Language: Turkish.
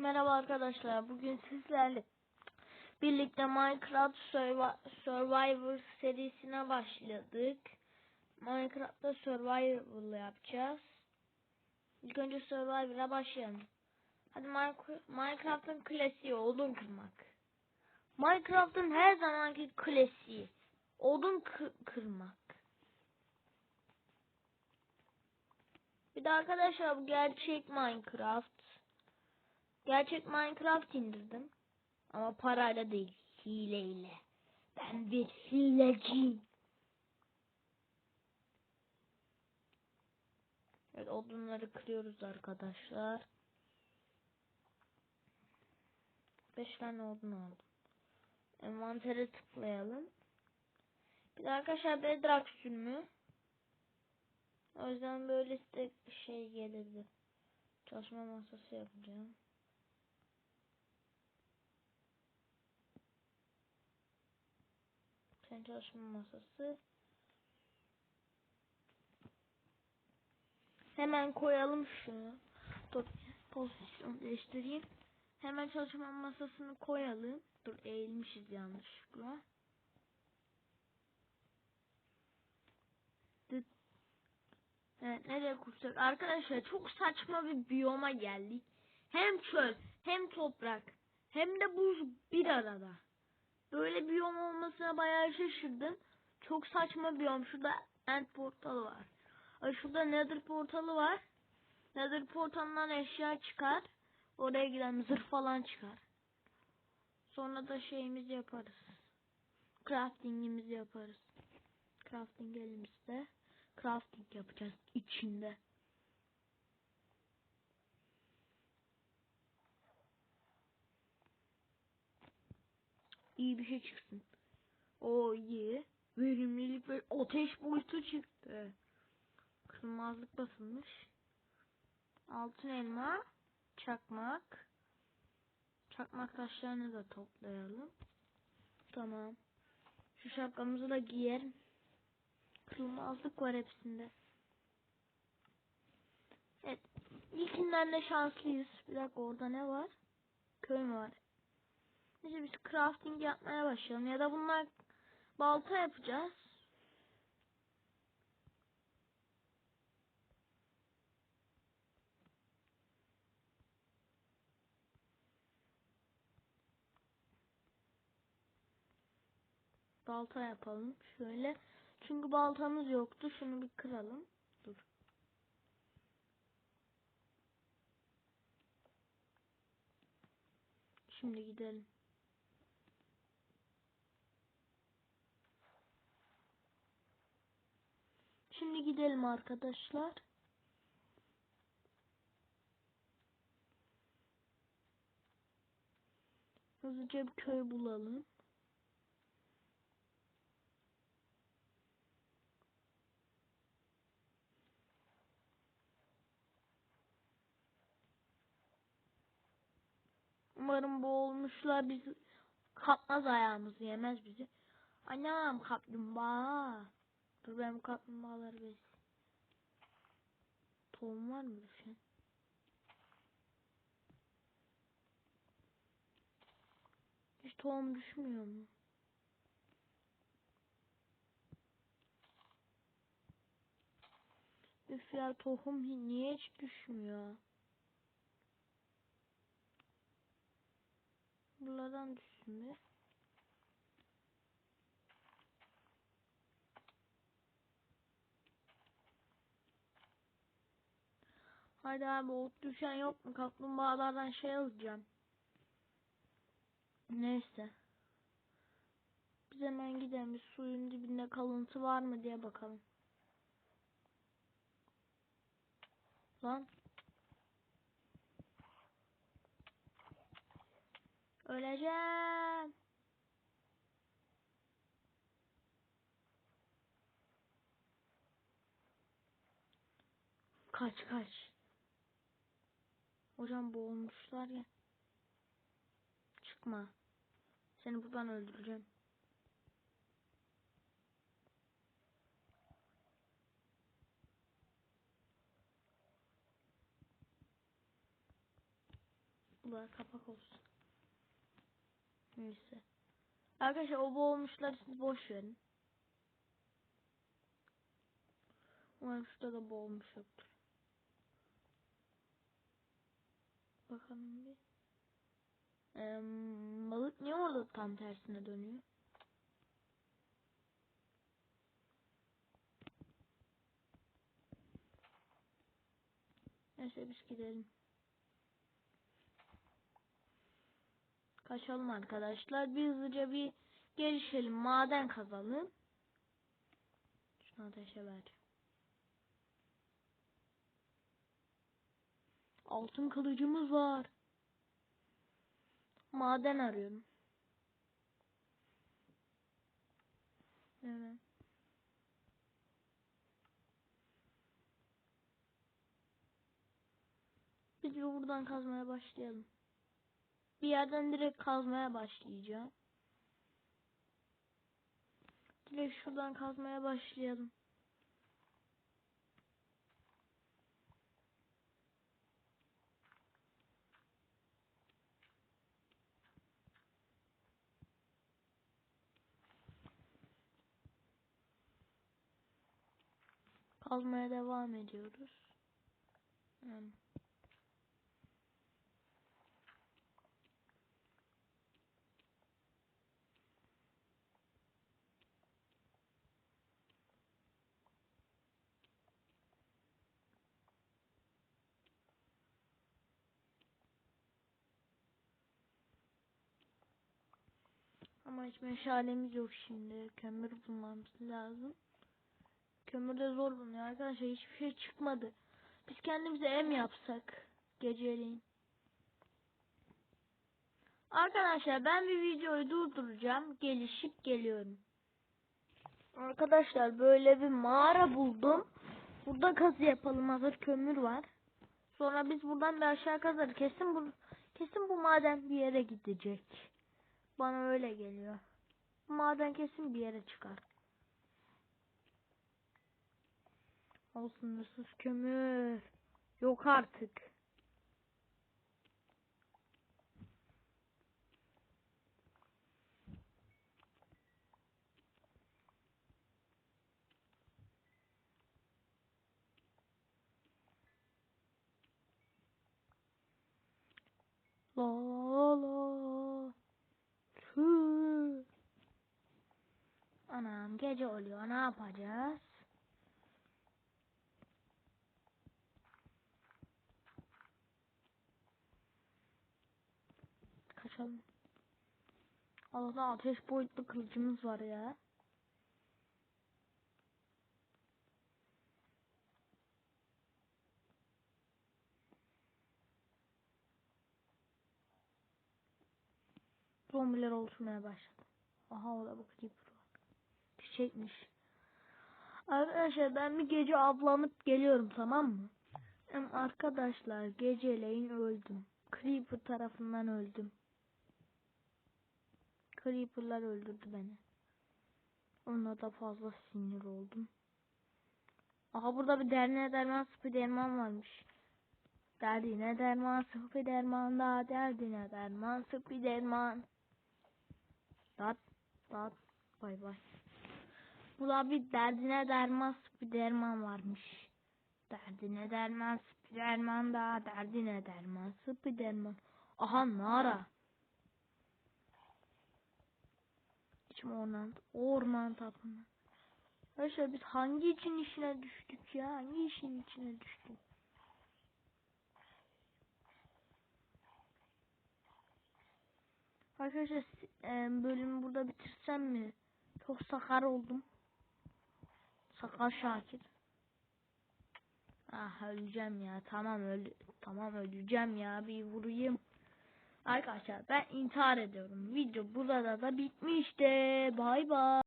Merhaba arkadaşlar. Bugün sizlerle birlikte Minecraft Survi- Survivor serisine başladık. Minecraft'ta Survival yapacağız. İlk önce Survivor'a başlayalım. Hadi Minecraft- Minecraft'ın klasiği odun kırmak. Minecraft'ın her zamanki klasiği odun kı- kırmak. Bir de arkadaşlar bu gerçek Minecraft. Gerçek Minecraft indirdim. Ama parayla değil, hileyle. Ben bir hileciyim. Evet, odunları kırıyoruz arkadaşlar. 5 tane odun aldım. Envantere tıklayalım. Bir de arkadaşlar bedrock sürümü. O yüzden böyle bir şey gelirdi. Çalışma masası yapacağım. Sen çalışma masası. Hemen koyalım şunu. Dur pozisyon değiştireyim. Hemen çalışma masasını koyalım. Dur eğilmişiz yanlışlıkla. Evet nereye kursak? Arkadaşlar çok saçma bir biyoma geldik. Hem çöl hem toprak hem de buz bir arada. Böyle biyom olmasına bayağı şaşırdım. Çok saçma biyom. Şurada end portalı var. Ay şurada nether portalı var. Nether portalından eşya çıkar. Oraya giden zırh falan çıkar. Sonra da şeyimizi yaparız. Craftingimizi yaparız. Crafting elimizde. Crafting yapacağız içinde. İyi bir şey çıksın. O iyi. Verimlilik ve ateş boyutu çıktı. Kırmızılık basılmış. Altın elma. Çakmak. Çakmak taşlarını da toplayalım. Tamam. Şu şapkamızı da giyerim. Kırılmazlık var hepsinde. Evet. İlkinden de şanslıyız. Bir dakika orada ne var? Köy mü var? Neyse biz crafting yapmaya başlayalım. Ya da bunlar balta yapacağız. Balta yapalım. Şöyle. Çünkü baltamız yoktu. Şunu bir kıralım. Dur. Şimdi gidelim. Şimdi gidelim arkadaşlar. Hızlıca bir köy bulalım. Umarım boğulmuşlar bizi kapmaz ayağımızı yemez bizi. Anam kaplumbağa. Dur ben bu kaplumbağaları. Tohum var mı düşen? Hiç tohum düşmüyor mu? Üf ya tohum niye hiç düşmüyor? Buralardan düşsün be. Hadi abi ot düşen yok mu? Kaplumbağalardan şey alacağım. Neyse. Biz hemen gidelim. Bir suyun dibinde kalıntı var mı diye bakalım. Lan. Öleceğim. Kaç kaç. Hocam boğulmuşlar ya. Çıkma. Seni buradan öldüreceğim. Da kapak olsun. Neyse. Arkadaşlar o boğulmuşları siz boş verin. Umarım şurada da boğulmuş yoktur. Bakalım bir. Ee, balık niye orada tam tersine dönüyor? Neyse biz gidelim. Kaçalım arkadaşlar. Bir hızlıca bir gelişelim. Maden kazalım. Şunu ateşe ver. Altın kılıcımız var. Maden arıyorum. Evet. Biz bir buradan kazmaya başlayalım. Bir yerden direkt kazmaya başlayacağım. Direkt şuradan kazmaya başlayalım. Kazmaya devam ediyoruz. Hmm. Ama hiç meşalemiz yok şimdi. Kömür bulmamız lazım. Kömür de zor bulunuyor arkadaşlar. Hiçbir şey çıkmadı. Biz kendimize em yapsak. Geceleyin. Arkadaşlar ben bir videoyu durduracağım. Gelişip geliyorum. Arkadaşlar böyle bir mağara buldum. Burada kazı yapalım. Hazır kömür var. Sonra biz buradan bir aşağı kazarız. Kesin bu kesin bu maden bir yere gidecek. Bana öyle geliyor. Bu maden kesin bir yere çıkar. O sınırsız kömür. Yok artık. La la. Tüh. Anam gece oluyor. Ne yapacağız? Kaçalım. Allah'tan ateş boyutlu kılıcımız var ya. Zombiler oluşmaya başladı. Aha orada bak creeper var. Çiçekmiş. Arkadaşlar ben bir gece avlanıp geliyorum tamam mı? Hem arkadaşlar geceleyin öldüm. Creeper tarafından öldüm. Creeper'lar öldürdü beni. Ona da fazla sinir oldum. Aha burada bir derneğe derman spiderman varmış. Derdine derman spiderman da derdine derman spiderman. Dat dat bay bay. Burada bir derdine derman spiderman varmış. Derdine derman spiderman da derdine derman spiderman. Aha Nara. İçim orman, orman tapını. Arkadaşlar biz hangi için işine düştük ya? Hangi işin içine düştük? Arkadaşlar e, bölümü burada bitirsem mi? Çok sakar oldum. Sakar Şakir. Ah öleceğim ya. Tamam öl tamam öleceğim ya. Bir vurayım. Arkadaşlar ben intihar ediyorum. Video burada da bitmişti. Bay bay.